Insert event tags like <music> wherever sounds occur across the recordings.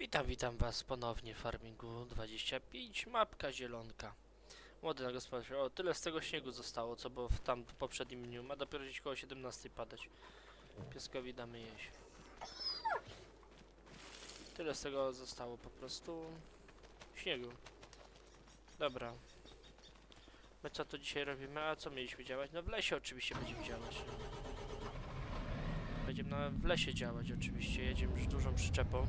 Witam, witam was ponownie w Farmingu 25, mapka zielonka. Młody na gospodarstwie. O, tyle z tego śniegu zostało, co było w tam poprzednim dniu. Ma dopiero dziś koło 17 padać. Pieskowi damy jeść. Tyle z tego zostało po prostu śniegu. Dobra. My co tu dzisiaj robimy? A co mieliśmy działać? No w lesie oczywiście będziemy działać. Będziemy na, w lesie działać oczywiście. Jedziemy z dużą przyczepą.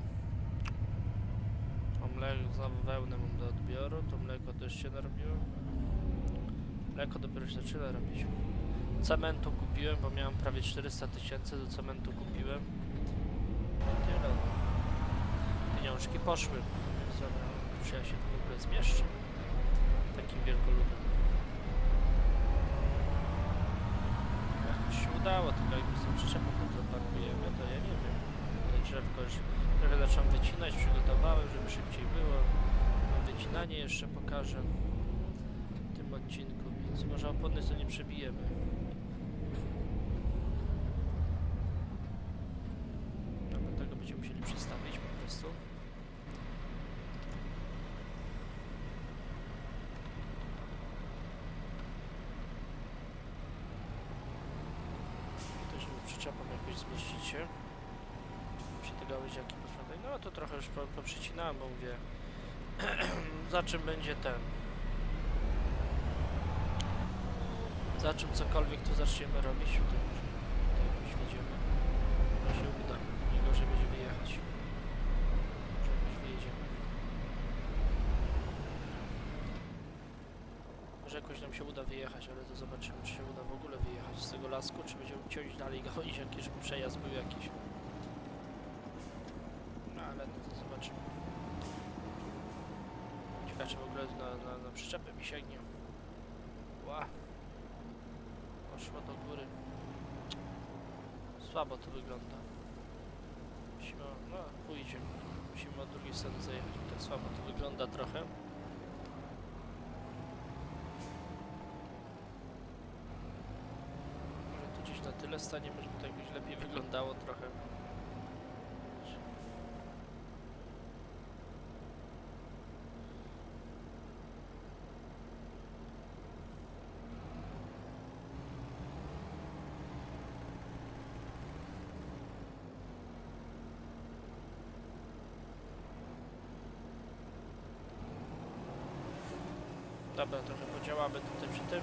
Mleko, znowu wełnę mam do odbioru, to mleko też się narobiło. Mleko dopiero się zaczyna robić. Cementu kupiłem, bo miałem prawie 400 tysięcy, do cementu kupiłem. I tyle. Pieniążki poszły. Więc Dobra, czy ja się tu w ogóle zmieszczę? Takim wielkoludem. Jakoś się udało, tylko jakby tą przyczepą to zaparkujemy, to ja nie wiem. Drzewko już trochę zacząłem wycinać, przygotowałem, żeby szybciej było. Wycinanie jeszcze pokażę w tym odcinku, więc może opony co nie przebijemy. Dobra, tego będziemy musieli przestawić po prostu. To żeby przyczepą jakoś zmieścić się się te gałęziaki posprzątać. No to trochę już po, poprzycinałem, bo mówię, za czym będzie ten. Za czym cokolwiek tu zaczniemy robić, tutaj może tutaj jakoś wjedziemy. Może się uda. Nie gorzej będzie wyjechać. Może jakoś wyjedziemy. Może jakoś nam się uda wyjechać, ale to zobaczymy, czy się uda w ogóle wyjechać z tego lasku, czy będziemy ciąć dalej <laughs> gałęziaki, żeby przejazd był jakiś. No ale no to zobaczymy. Ciekawe czy w ogóle na, na, na przyczepę mi sięgnie. Ła. Poszło do góry. Słabo to wygląda. Musimy, no pójdzie. Musimy od drugiej strony zajechać, bo tak słabo to wygląda trochę. Może tu gdzieś na tyle staniemy, żeby to jakoś lepiej wyglądało trochę. Dobra, trochę podziałamy tutaj przy tym.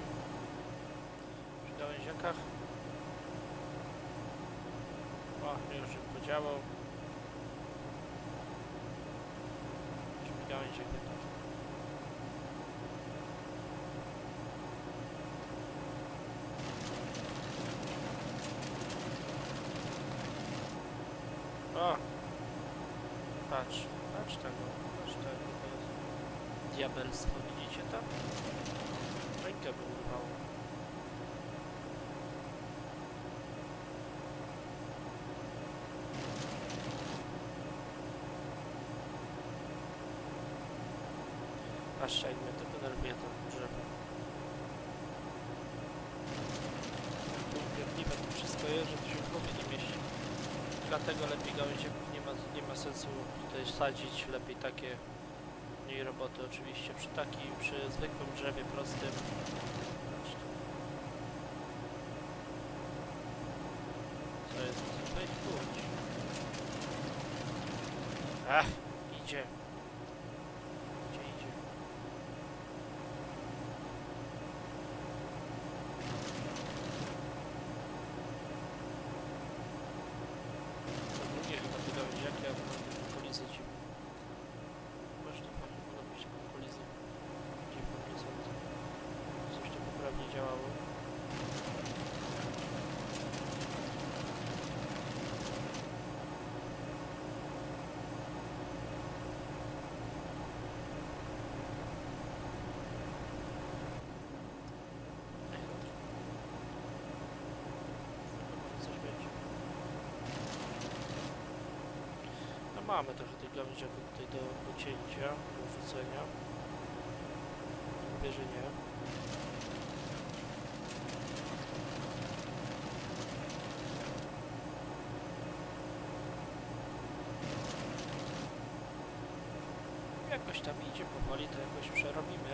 Przy gałęziakach. O, już się podziałał. Już gałęziak wypadł. O! Patrz, patrz tego, patrz tego, to jest diabelstwo, widzicie to? Rękę by urwało. Jak mnie to denerwuje to drzewo. Upierdliwe to wszystko jest, że to się w głowie nie mieści. Dlatego lepiej gałęziaków nie ma, nie ma sensu tutaj sadzić, lepiej takie roboty oczywiście przy takim, przy zwykłym drzewie prostym. Patrzcie. Co jest? Wejdź pójdź. Ach, idzie. Idzie, idzie. To drugie chyba te gałęziaki, a to okolicy ci Może to fajnie mogło być taką kolizję. Gdzie pewnie są coś to poprawnie działało. Ej, dobrze. Może coś będzie. No mamy trochę tych gałęziaków tutaj do ucięcia, do rzucenia. Mówię, że nie. jakoś tam idzie powoli, to jakoś przerobimy.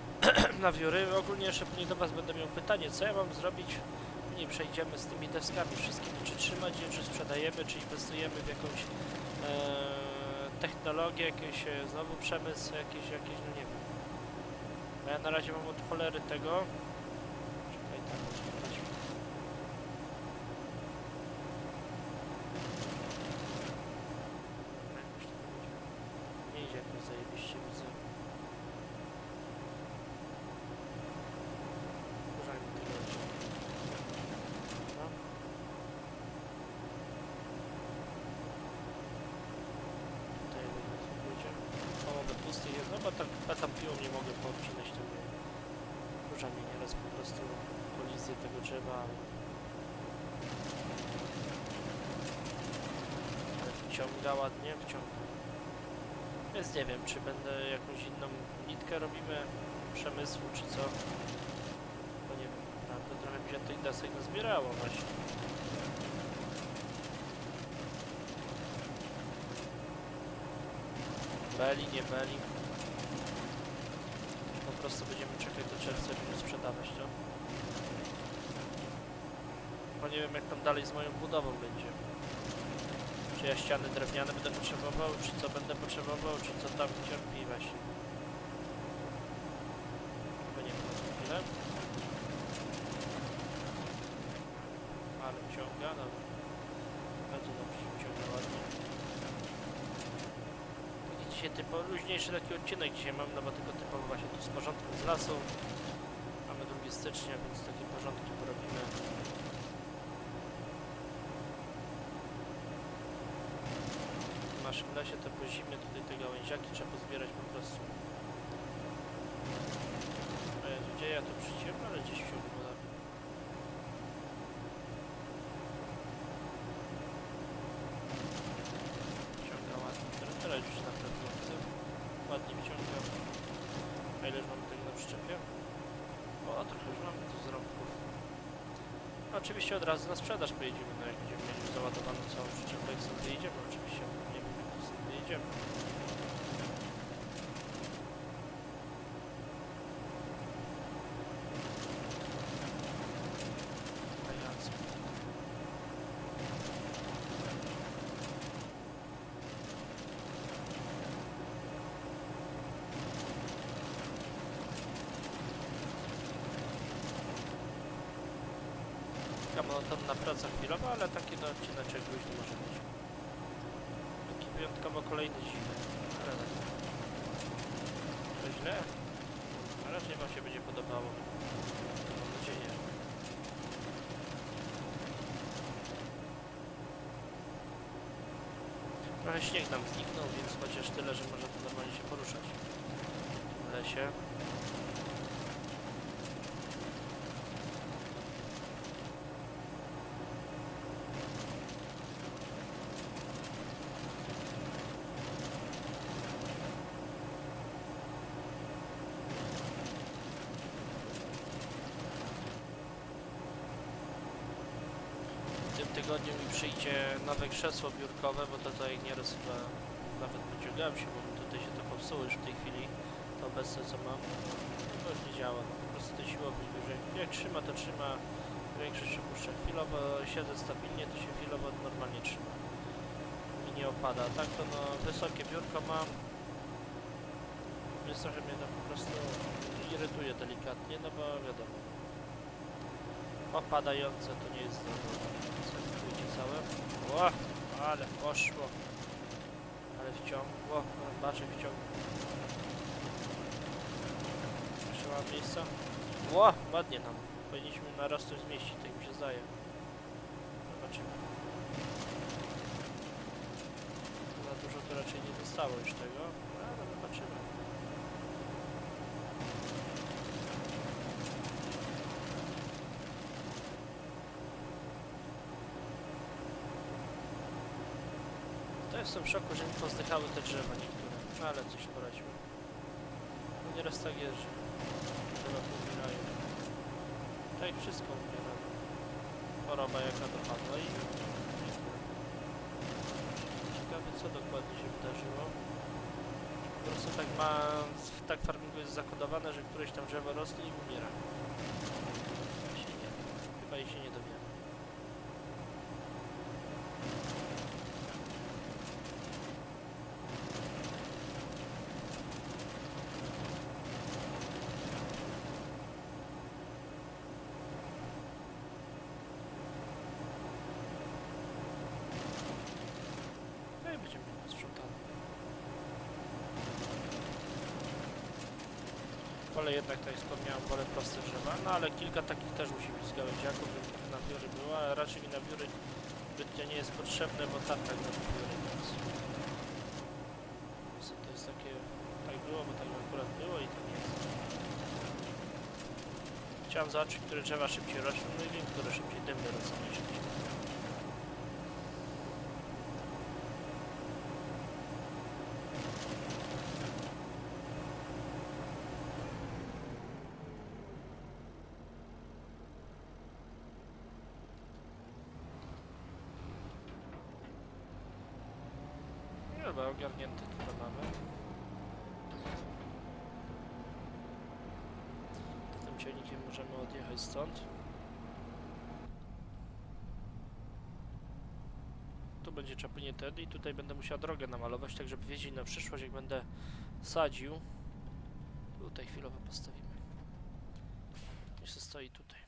<clears throat> Na wióry. Ogólnie jeszcze później do Was będę miał pytanie, co ja mam zrobić? Później przejdziemy z tymi deskami wszystkimi. Czy trzymać je, czy sprzedajemy, czy inwestujemy w jakąś e, technologię, jakiś e, znowu przemysł, jakiś, jakiś, no nie wiem. A ja na razie mam od cholery tego. Czekaj, będzie. Nie idzie jakoś zajebiście widzę. Wkurzajmy tego leci. No. Tutaj jeden pójdzie. O, mamy pusty jest. No bo tak ja tam piłą nie mogę tego. Wkurza mnie nieraz po prostu kolizję tego drzewa, ale... Wciąga ładnie, wciąga. Więc nie wiem, czy będę jakąś inną nitkę robimy przemysłu, czy co. Bo nie wiem, naprawdę trochę mi się tych desek nazbierało właśnie. Beli, nie beli. Po prostu będziemy czekać do czerwca, żeby sprzedawać to. Bo nie wiem jak tam dalej z moją budową będzie. Czy ja ściany drewniane będę potrzebował, czy co będę potrzebował, czy co tam cierpi właśnie. Chyba nie wiem na tą chwilę. Ale wciąga, dobra. Bardzo dobrze się wciąga ładnie. Taki dzisiaj typo, luźniejszy taki odcinek dzisiaj mam, no bo tylko typowo właśnie tu z porządku z lasu. Mamy 2 stycznia, więc takie porządki porobimy. W naszym lesie to po zimie tutaj te gałęziaki trzeba pozbierać po prostu. Gdzie ja to przyciąłem? Ale gdzieś w ciągu woda. Wciąga ładnie. Teraz, teraz już na pewno chcę. Ładnie wciąga. A ileż mamy tego na przyczepie? O, trochę już mamy tu ząbków. No, oczywiście od razu na sprzedaż pojedziemy, no jak będziemy mieli już załadowaną całą przyczepę, jak sobie wyjedziemy oczywiście, nie wiem jak sobie wyjedziemy. Elegancko. Taka monotonna praca chwilowa, ale taki no odcineczek luźny może być. Taki wyjątkowo kolejny zimy. Ale tak. To źle? A raczej wam się będzie podobało. Mam nadzieję. Trochę śnieg nam zniknął, więc chociaż tyle, że można tu normalnie się poruszać. W lesie. W tym tygodniu mi przyjdzie nowe krzesło biurkowe, bo tutaj nieraz chyba nawet pociągałem się, bo tutaj się to popsuło już w tej chwili. To obecne co mam, to już nie działa. Po prostu ten siłownik już jak, trzyma, to trzyma. Większość się puszcza. Chwilowo siedzę stabilnie, to się chwilowo normalnie trzyma. Mi nie opada. Tak to no wysokie biurko mam. Więc trochę mnie to po prostu irytuje delikatnie, no bo wiadomo. Opadające to nie jest zdrowe. Całe. Ło, ale poszło. Ale wciągło. Baczek wciągło. Jeszcze mam miejsca. Ło, ładnie nam. Powinniśmy na raz coś zmieścić, tak mi się zdaje. Zobaczymy. Za dużo to raczej nie zostało już tego, ale zobaczymy. To jestem w szoku, że mi pozdychały te drzewa niektóre. No ale coś poradźmy. No nieraz tak jest, że drzewa pomierają. Tak jak wszystko umiera. Choroba jaka dopadła i... Ciekawe co dokładnie się wydarzyło. Po prostu tak ma, tak farmingu jest zakodowane, że któreś tam drzewo rośnie i umiera. Ja się nie, chyba się nie dowiemy. No i będziemy mieli posprzątane. Wolę jednak, tak jak wspomniałem, wolę proste drzewa, no ale kilka takich też musi być z gałęziaków, żeby na wiory była, raczej mi na wióry zbytnio nie jest potrzebne, bo tam tak na wiory więc... To jest takie, tak było, bo tak akurat było i tak jest. Chciałem zobaczyć, które drzewa szybciej rośną, no i wiem, które szybciej dymne rosną najszybciej. No Chyba ogarnięty tutaj mamy. Tym ciągnikiem możemy odjechać stąd. Tu będzie czaplenie tedy i tutaj będę musiał drogę namalować, tak żeby wiedzieć na przyszłość, jak będę sadził. Tutaj chwilowo postawimy. Się stoi tutaj.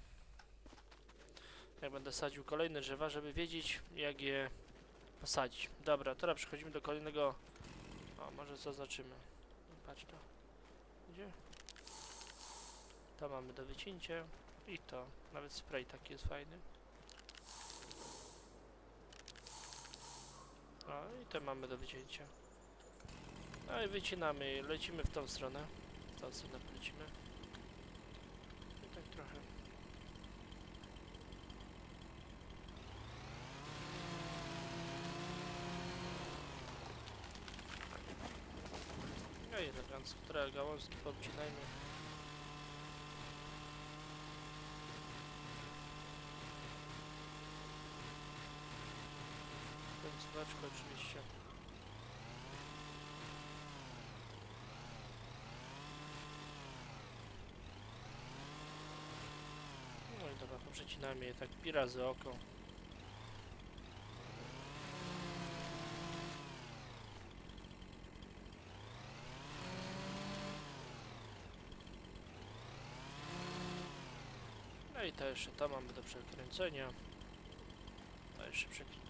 Jak będę sadził kolejne drzewa, żeby wiedzieć, jak je posadzić. Dobra, teraz przechodzimy do kolejnego. O, może zaznaczymy. Patrz to. Gdzie? To mamy do wycięcia. I to. Nawet spray taki jest fajny. O, i to mamy do wycięcia. No i wycinamy, lecimy w tą stronę. W tą stronę lecimy. I tak trochę. No i elegancko, trochę gałązki podcinajmy. Końcóweczko oczywiście. No i dobra, poprzecinamy je tak pi razy oko. No i to jeszcze to mamy do przekręcenia. To jeszcze przekręcimy,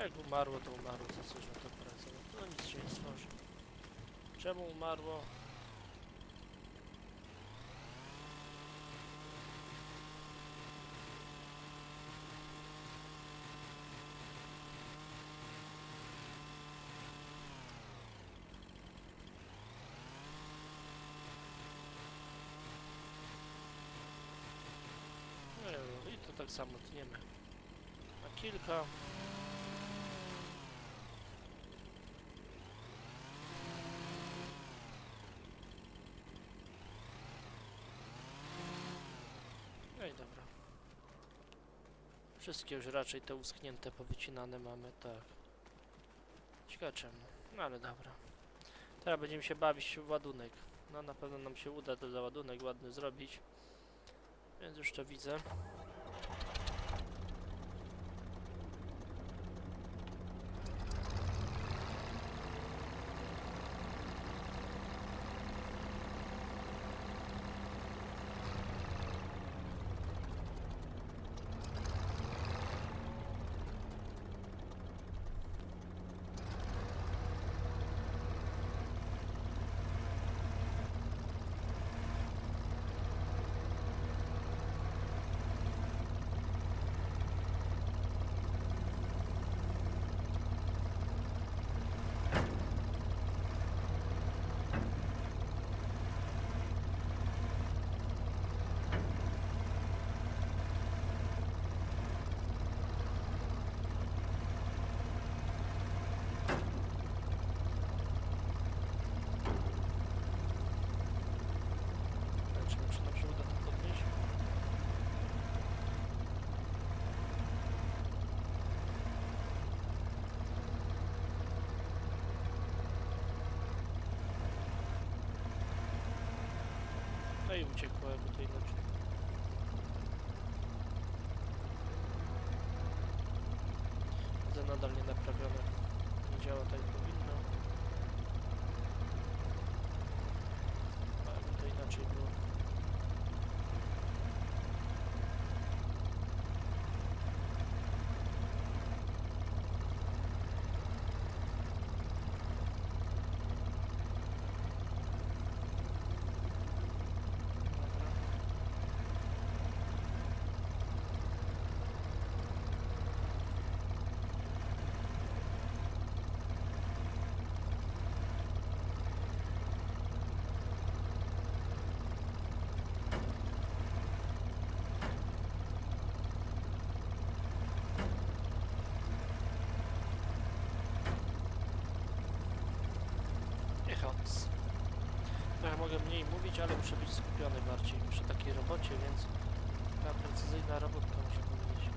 No jak umarło, to umarło, to coś na to poradzę. No nic się nie stworzy. Czemu umarło? No i to tak samo tniemy. Na kilka. No i dobra. Wszystkie już raczej te uschnięte, powycinane mamy, tak. Ciekawe czemu. No ale dobra. Teraz będziemy się bawić w ładunek. No na pewno nam się uda ten załadunek ładny zrobić. Więc już to widzę. I uciekło jakby to inaczej. Widzę nadal nie naprawione. Nie działa tak jak powinno. A jakby to inaczej było. Dobra. Jechać. No ja mogę mniej mówić, ale muszę być skupiony bardziej przy takiej robocie, więc taka precyzyjna robotka muszę powiedzieć.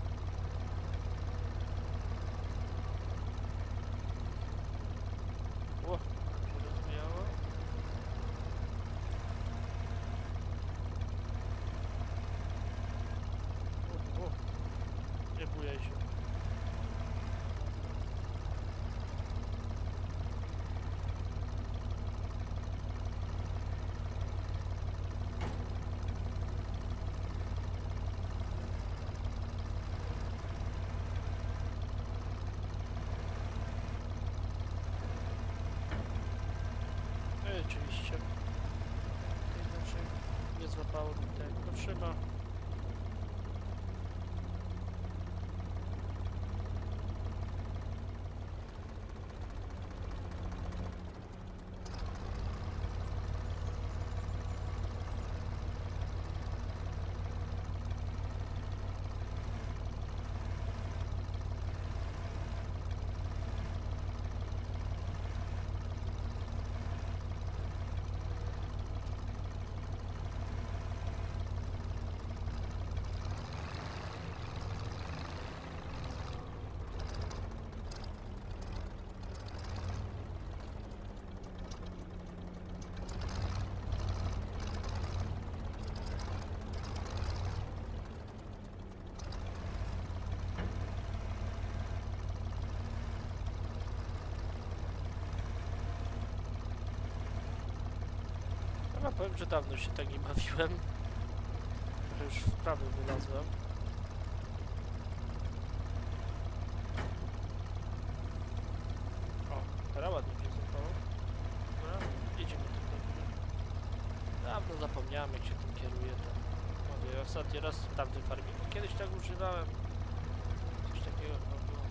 O, się rozwijało. O, o, nie bujaj się. No i oczywiście. Inaczej nie złapało mi tego. Trzyma. No powiem, że dawno się tak nie bawiłem. Już w prawy wylazłem. O, teraz ładnie się złapało. Dobra, jedziemy tutaj. Dawno zapomniałem jak się tym kieruje. To mówię, ostatni raz w tamtym farmingu kiedyś tak używałem. Coś takiego chyba było.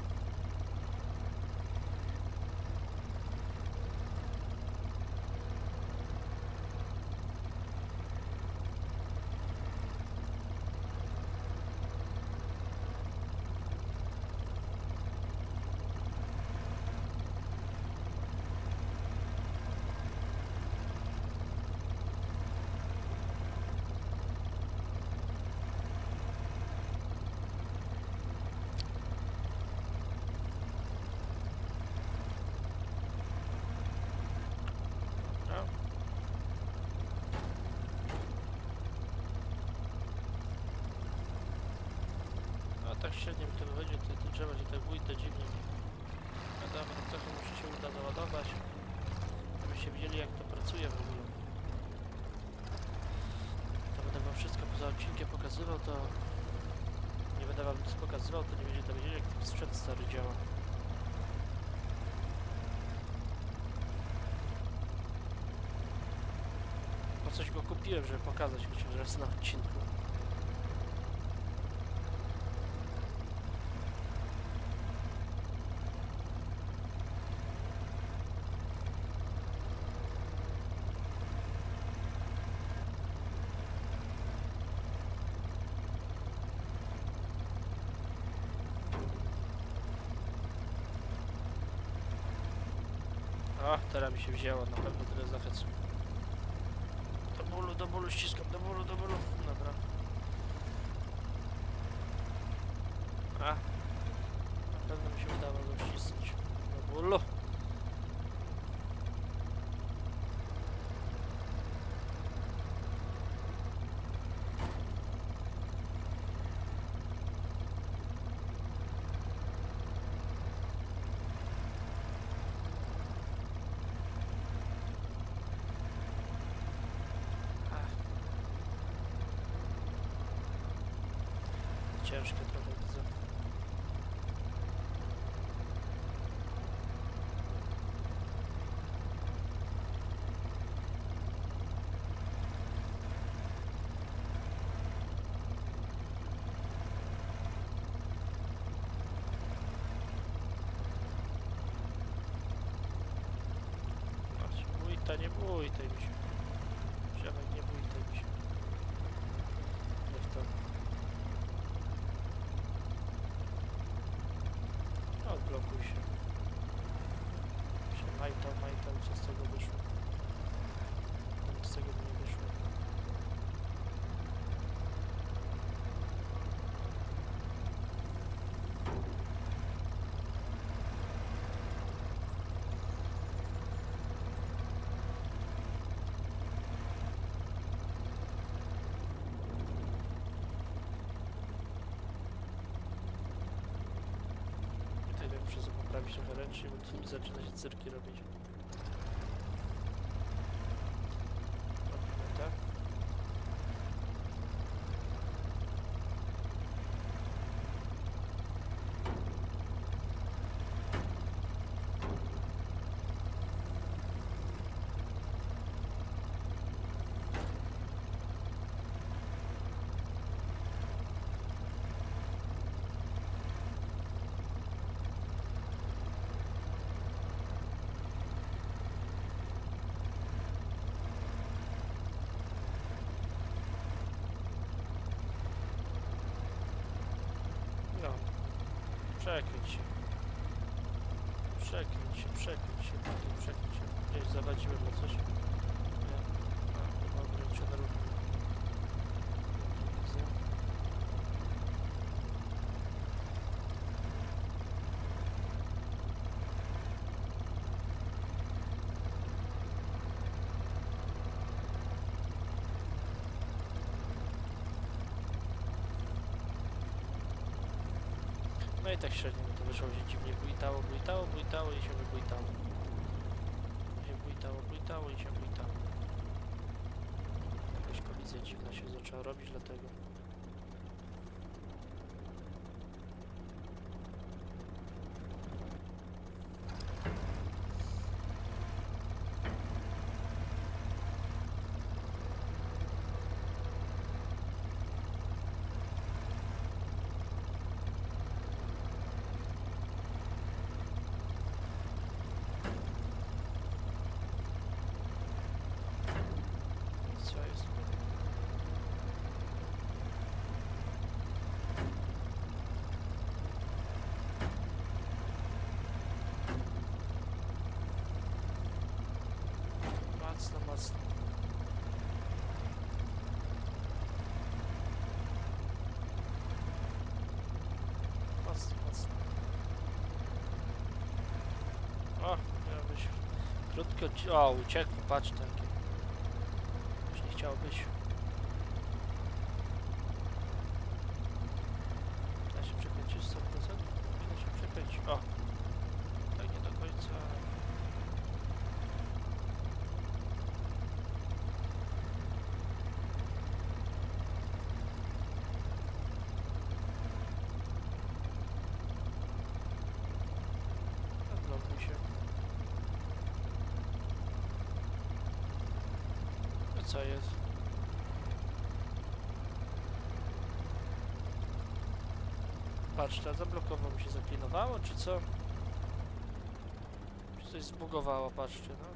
Dobra. A tak średnio mi to wychodzi, te, te drzewa się tak to dziwnie. No dobra, to trochę muszę się uda załadować, żebyście widzieli jak to pracuje w ogóle. To będę wam wszystko poza odcinkiem pokazywał, to nie będę wam nic pokazywał, to nie będziecie wiedzieli jak ten sprzęt stary działa. Po coś go kupiłem, żeby pokazać chociaż raz na odcinku. O, teraz mi się wzięło, na pewno tyle zachęcam. Do bólu, do bólu ściskam, do bólu, do bólu. Dobra. Ciężkie trochę widzę. Macie, bójta, nie bójtaj mi się. Poprawić trochę ręcznie, bo tu mi zaczyna się cyrki robić. Robimy tak. No. Przekręć się. Przekręć się, przekręć się, przekręć się. Gdzieś zawadziłem na coś. Nie. A, chyba ograniczone ruchy. Widzę. No i tak średnio to wyszło, że dziwnie bójtało, bójtało, bójtało i się wybójtało. Się bójtało, bójtało i się bójtało. Jakaś kolizja dziwna się zaczęła robić, dlatego. Co jest? Mocno, mocno. Mocno, mocno. O, miał być ci- O, uciekł, patrz takie. Już nie chciało być. Da się przekręcić 100%? Nie da się przekręcić. O! Tak nie do końca. Odblokuj się. A co jest? Patrz, to zablokował mi się zaklinowało, czy co? Czy coś zbugowało, patrzcie, no.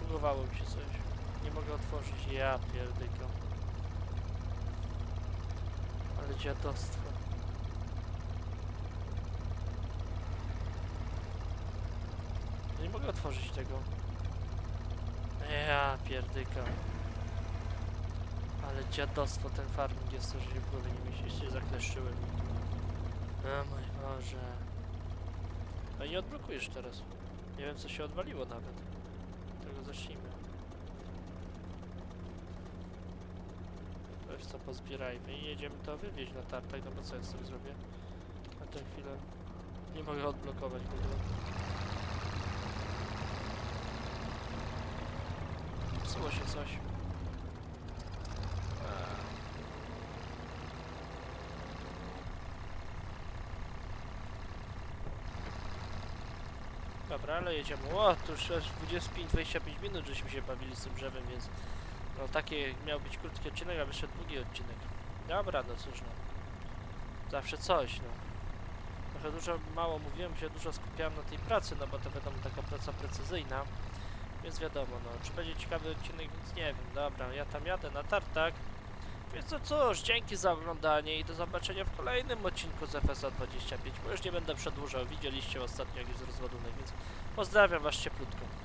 Zbugowało mi się coś. Nie mogę otworzyć. Ja pierdyko. Ale dziadostwo. Nie mogę otworzyć tego. Ja pierdyka. Ale dziadostwo ten farming jest że w głowie nie mieści, się zakleszczyłem. O mój Boże. I nie odblokujesz teraz. Nie wiem co się odwaliło nawet. Tego zacznijmy. Weź co pozbierajmy i jedziemy to wywieźć na tartak, no bo co ja sobie zrobię? Na tę chwilę nie mogę odblokować w ogóle. Psuło się coś. Dobra, ale jedziemy. O, to już aż 25-25 minut żeśmy się bawili z tym drzewem, więc no takie miał być krótki odcinek, a wyszedł długi odcinek. Dobra, no cóż no. Zawsze coś, no. Trochę dużo, mało mówiłem, się dużo skupiałem na tej pracy, no bo to wiadomo, taka praca precyzyjna. Więc wiadomo, no, czy będzie ciekawy odcinek, więc nie wiem. Dobra, ja tam jadę na tartak. Więc no cóż, dzięki za oglądanie i do zobaczenia w kolejnym odcinku z FSA 25, bo już nie będę przedłużał. Widzieliście ostatnio jakiś rozładunek, więc pozdrawiam was cieplutko.